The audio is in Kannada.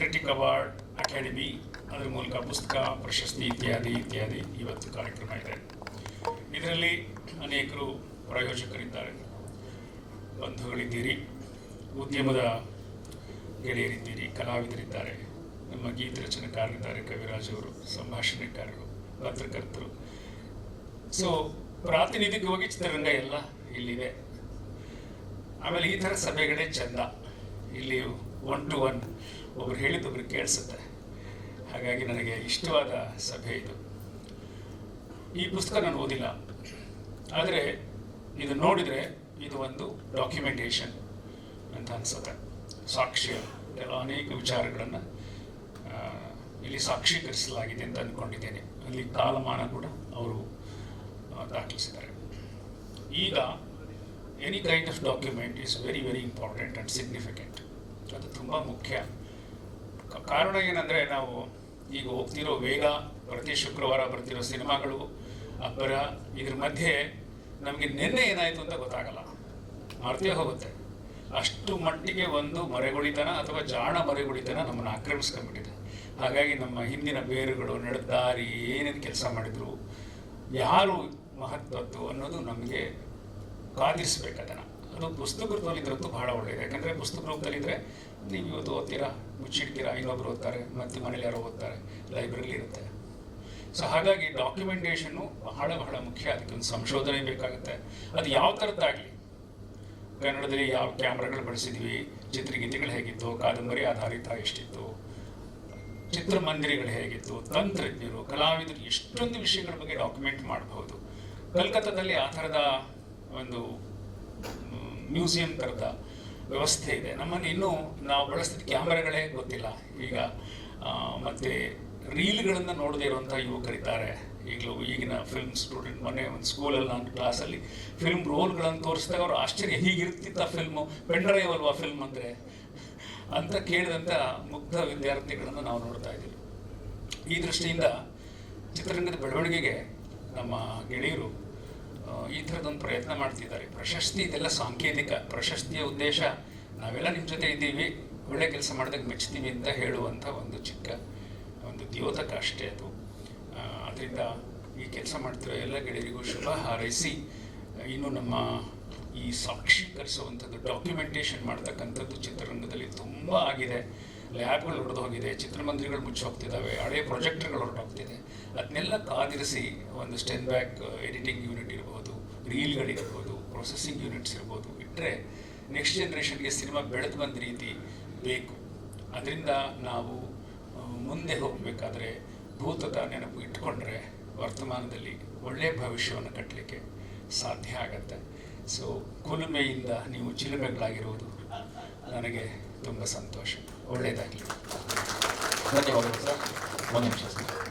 ಕ್ರಿಟಿಕ್ ಅವಾರ್ಡ್ ಅಕಾಡೆಮಿ ಅದರ ಮೂಲಕ ಪುಸ್ತಕ, ಪ್ರಶಸ್ತಿ ಇತ್ಯಾದಿ ಇತ್ಯಾದಿ ಇವತ್ತು ಕಾರ್ಯಕ್ರಮ ಇದೆ. ಇದರಲ್ಲಿ ಅನೇಕರು ಪ್ರಾಯೋಜಕರಿದ್ದಾರೆ. ಬಂಧುಗಳಿದ್ದೀರಿ, ಉದ್ಯಮದ ಗೆಳೆಯರಿದ್ದೀರಿ, ಕಲಾವಿದರಿದ್ದಾರೆ, ನಮ್ಮ ಗೀತ ರಚನೆಕಾರರಿದ್ದಾರೆ, ಕವಿರಾಜ್ ಅವರು, ಸಂಭಾಷಣೆಕಾರರು, ಪತ್ರಕರ್ತರು. ಸೊ ಪ್ರಾತಿನಿಧಿಕವಾಗಿ ಚಿತ್ರರಂಗ ಎಲ್ಲ ಇಲ್ಲಿದೆ. ಆಮೇಲೆ ಈ ಥರ ಸಭೆಗಳೇ ಚಂದ. ಇಲ್ಲಿ ಒನ್ ಟು ಒನ್ ಒಬ್ರು ಹೇಳಿದ್ದು ಒಬ್ರು ಕೇಳಿಸುತ್ತೆ. ಹಾಗಾಗಿ ನನಗೆ ಇಷ್ಟವಾದ ಸಭೆ ಇದು. ಈ ಪುಸ್ತಕ ನಾನು ಓದಿಲ್ಲ. ಆದರೆ ಇದು ನೋಡಿದರೆ ಇದು ಒಂದು ಡಾಕ್ಯುಮೆಂಟೇಷನ್ ಅಂತ ಅನಿಸುತ್ತೆ. ಸಾಕ್ಷ್ಯ ಎಲ್ಲ ಅನೇಕ ವಿಚಾರಗಳನ್ನು ಇಲ್ಲಿ ಸಾಕ್ಷೀಕರಿಸಲಾಗಿದೆ ಅಂತ ಅಂದ್ಕೊಂಡಿದ್ದೇನೆ ಅಲ್ಲಿ ಕಾಲಮಾನ ಕೂಡ ಅವರು ದಾಖಲಿಸಿದ್ದಾರೆ. ಈಗ any kind of document is very very important and significant ಅದು ತುಂಬ ಮುಖ್ಯ. ಕಾರಣ ಏನಂದರೆ ನಾವು ಈಗ ಹೋಗ್ತಿರೋ ವೇಗ, ಪ್ರತಿ ಶುಕ್ರವಾರ ಬರ್ತಿರೋ ಸಿನಿಮಾಗಳು ಅಬ್ಬರ ಇದ್ರ ಮಧ್ಯೆ ನಮಗೆ ನಿನ್ನೆ ಏನಾಯಿತು ಅಂತ ಗೊತ್ತಾಗಲ್ಲ. ಮರ್ತೇ ಹೋಗುತ್ತೆ. ಅಷ್ಟು ಮಟ್ಟಿಗೆ ಒಂದು ಮರೆಗುಳಿತನ ಅಥವಾ ಜಾಣ ಮರೆಗುಳಿತನ ನಮ್ಮನ್ನು ಆಕ್ರಮಿಸ್ಕೊಂಡ್ಬಿಟ್ಟಿದೆ. ಹಾಗಾಗಿ ನಮ್ಮ ಹಿಂದಿನ ಬೇರುಗಳು, ನಡೆದಾರಿ, ಏನೇನು ಕೆಲಸ ಮಾಡಿದ್ರು, ಯಾರು ಮಹತ್ವದ್ದು ಅನ್ನೋದು ನಮಗೆ ಕಾದಿರಿಸ್ಬೇಕು ಅದನ್ನು. ಅದು ಪುಸ್ತಕ ರೂಪದಲ್ಲಿದ್ರಂತೂ ಬಹಳ ಒಳ್ಳೆಯದು ಯಾಕಂದರೆ ಪುಸ್ತಕ ರೂಪದಲ್ಲಿದ್ದರೆ ನೀವು ಇವತ್ತು ಓದ್ತೀರಾ ಮುಚ್ಚಿಡ್ತೀರಾ ಇನ್ನೊಬ್ರು ಓದ್ತಾರೆ, ಮತ್ತೆ ಮನೇಲಿ ಯಾರೋ ಓದ್ತಾರೆ ಲೈಬ್ರರಿ ಇರುತ್ತೆ. ಸೊ ಹಾಗಾಗಿ ಡಾಕ್ಯುಮೆಂಟೇಷನ್ನು ಬಹಳ ಬಹಳ ಮುಖ್ಯ. ಅದಕ್ಕೆ ಒಂದು ಸಂಶೋಧನೆ ಬೇಕಾಗುತ್ತೆ. ಅದು ಯಾವ ಥರದ್ದಾಗಲಿ. ಕನ್ನಡದಲ್ಲಿ ಯಾವ ಕ್ಯಾಮ್ರಾಗಳು ಬಳಸಿದ್ವಿ, ಚಿತ್ರಗೀತೆಗಳು ಹೇಗಿತ್ತು, ಕಾದಂಬರಿ ಆಧಾರಿತ ಎಷ್ಟಿತ್ತು, ಚಿತ್ರಮಂದಿರಗಳು ಹೇಗಿತ್ತು, ತಂತ್ರಜ್ಞರು, ಕಲಾವಿದರು, ಎಷ್ಟೊಂದು ವಿಷಯಗಳ ಬಗ್ಗೆ ಡಾಕ್ಯುಮೆಂಟ್ ಮಾಡಬಹುದು. ಕಲ್ಕತ್ತಾದಲ್ಲಿ ಆ ಥರದ ಒಂದು ಮ್ಯೂಸಿಯಂ ಥರದ ವ್ಯವಸ್ಥೆ ಇದೆ. ನಮ್ಮಲ್ಲಿ ಇನ್ನೂ ನಾವು ಬಳಸ್ತಿದ್ದ ಕ್ಯಾಮ್ರಾಗಳೇ ಗೊತ್ತಿಲ್ಲ. ಈಗ ಮತ್ತು ರೀಲ್ಗಳನ್ನು ನೋಡದೇ ಇರುವಂಥ ಯುವಕರಿದ್ದಾರೆ. ಈಗಲೂ ಈಗಿನ ಫಿಲ್ಮ್ ಸ್ಟೂಡೆಂಟ್ ಮೊನ್ನೆ ಒಂದು ಸ್ಕೂಲಲ್ಲಿ ನಾನು ಕ್ಲಾಸಲ್ಲಿ ಫಿಲ್ಮ್ ರೋಲ್ಗಳನ್ನು ತೋರಿಸಿದಾಗ ಅವರು ಆಶ್ಚರ್ಯ. ಹೀಗಿರ್ತಿತ್ತ ಫಿಲ್ಮು ಪೆಂಡ್ರೈವ್ ಅಲ್ವಾ ಫಿಲ್ಮ್ ಅಂದರೆ? ಅಂತ ಕೇಳಿದಂಥ ಮುಗ್ಧ ವಿದ್ಯಾರ್ಥಿಗಳನ್ನು ನಾವು ನೋಡ್ತಾ ಇದ್ದೀವಿ. ಈ ದೃಷ್ಟಿಯಿಂದ ಚಿತ್ರರಂಗದ ಬೆಳವಣಿಗೆಗೆ ನಮ್ಮ ಗೆಳೆಯರು ಈ ಥರದೊಂದು ಪ್ರಯತ್ನ ಮಾಡ್ತಿದ್ದಾರೆ. ಪ್ರಶಸ್ತಿ ಇದೆಲ್ಲ ಸಾಂಕೇತಿಕ. ಪ್ರಶಸ್ತಿಯ ಉದ್ದೇಶ ನಾವೆಲ್ಲ ನಿಮ್ಮ ಜೊತೆ ಇದ್ದೀವಿ. ಒಳ್ಳೆ ಕೆಲಸ ಮಾಡಿದಾಗ ಮೆಚ್ತೀವಿ ಅಂತ ಹೇಳುವಂಥ ಒಂದು ಚಿಕ್ಕ ಒಂದು ದ್ಯೋತಕ ಅಷ್ಟೇ ಅದು. ಅದರಿಂದ ಈ ಕೆಲಸ ಮಾಡ್ತಿರೋ ಎಲ್ಲ ಗೆಳೆಯರಿಗೂ ಶುಭ ಹಾರೈಸಿ, ಇನ್ನು ನಮ್ಮ ಈ ಸಾಕ್ಷೀಕರಿಸುವಂಥದ್ದು ಡಾಕ್ಯುಮೆಂಟೇಷನ್ ಮಾಡ್ತಕ್ಕಂಥದ್ದು ಚಿತ್ರರಂಗದಲ್ಲಿ ತುಂಬ ಆಗಿದೆ. ಲ್ಯಾಬ್ಗಳು ಹೊರಟು ಹೋಗಿದೆ, ಚಿತ್ರಮಂದಿರಗಳು ಮುಚ್ಚಿ ಹೋಗ್ತಿದ್ದಾವೆ, ಹಳೆ ಪ್ರೊಜೆಕ್ಟರ್ಗಳು ಹೊರಟೋಗ್ತಿದೆ ಅದನ್ನೆಲ್ಲ ಕಾದಿರಿಸಿ ಒಂದು ಸ್ಟೆನ್ ಬ್ಯಾಕ್ ಎಡಿಟಿಂಗ್ ಯೂನಿಟ್ ಇರ್ಬೋದು ರೀಲ್ಗಳಿರ್ಬೋದು ಪ್ರೊಸೆಸಿಂಗ್ ಯೂನಿಟ್ಸ್ ಇರ್ಬೋದು ಇಟ್ಟರೆ ನೆಕ್ಸ್ಟ್ ಜನ್ರೇಷನ್ಗೆ ಸಿನಿಮಾ ಬೆಳೆದು ಬಂದ ರೀತಿ ಬೇಕು. ಅದರಿಂದ ನಾವು ಮುಂದೆ ಹೋಗಬೇಕಾದ್ರೆ ಭೂತದ ನೆನಪು ಇಟ್ಕೊಂಡ್ರೆ ವರ್ತಮಾನದಲ್ಲಿ ಒಳ್ಳೆಯ ಭವಿಷ್ಯವನ್ನು ಕಟ್ಟಲಿಕ್ಕೆ ಸಾಧ್ಯ ಆಗತ್ತೆ. ಸೊ, ಕುಲುಮೆಯಿಂದ ನೀವು ಚಿಲುಮೆಗಳಾಗಿರುವುದು ನನಗೆ ತುಂಬ ಸಂತೋಷ. ಒಳ್ಳೆಯದಾಗಲಿ ಧನ್ಯವಾದಗಳು ಸರ್. ಒಂದು ನಿಮಿಷ ಸರ್.